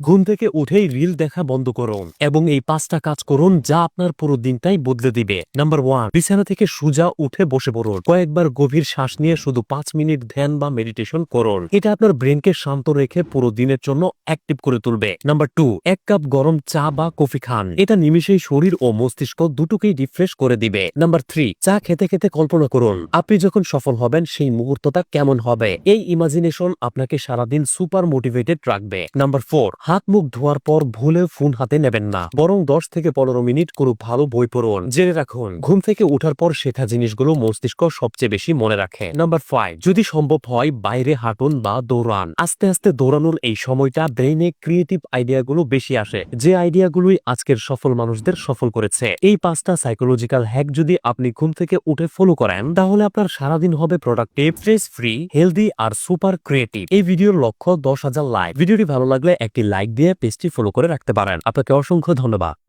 ঘুম থেকে উঠেই রিল দেখা বন্ধ করুন এবং এই পাঁচটা কাজ করুন যা আপনার পুরো দিনটাই বদলে দিবে। নাম্বার ওয়ান, বিছানা থেকে সোজা উঠে বসে পড়ুন। কয়েকবার গভীর শ্বাস নিয়ে শুধু পাঁচ মিনিট ধ্যান বা মেডিটেশন করুন। এটা আপনার ব্রেনকে শান্ত রেখে পুরো দিনের জন্য অ্যাক্টিভ করে তুলবে। নাম্বার টু, এক কাপ গরম চা বা কফি খান। এটা নিমিশেই শরীর ও মস্তিষ্ক দুটোকেই রিফ্রেশ করে দিবে। নাম্বার থ্রি, চা খেতে খেতে কল্পনা করুন, আপনি যখন সফল হবেন সেই মুহূর্তটা কেমন হবে? এই ইমাজিনেশন আপনাকে সারাদিন সুপার মোটিভেটেড রাখবে। নাম্বার ফোর হাত মুখ ধোয়ার পর ভুলে ফোন হাতে নেবেন না। বরং দশ থেকে পনেরো মিনিট কোনো ভালো বই পড়ুন। জেনে রাখুন, ঘুম থেকে ওঠার পর শেখা জিনিসগুলো মস্তিষ্ক সবচেয়ে বেশি মনে রাখে। নাম্বার ফাইভ যদি সম্ভব হয় বাইরে হাঁটুন বা দৌড়ান। আস্তে আস্তে দৌড়ানোর এই সময়টা ব্রেইনে ক্রিয়েটিভ আইডিয়াগুলো বেশি আসে। যে আইডিয়াগুলোই আজকের সফল মানুষদের সফল করেছে। এই পাঁচটা সাইকোলজিক্যাল হ্যাক যদি আপনি ঘুম থেকে উঠে ফলো করেন, তাহলে আপনার সারাদিন হবে প্রোডাক্টিভ স্ট্রেস ফ্রি হেলদি আর সুপার ক্রিয়েটিভ এই ভিডিওর লক্ষ্য দশ হাজার লাইক ভিডিওটি ভালো লাগলে একটি লাইক দিয়ে পেজটি ফলো করে রাখতে পারেন। আপনাকে অসংখ্য ধন্যবাদ।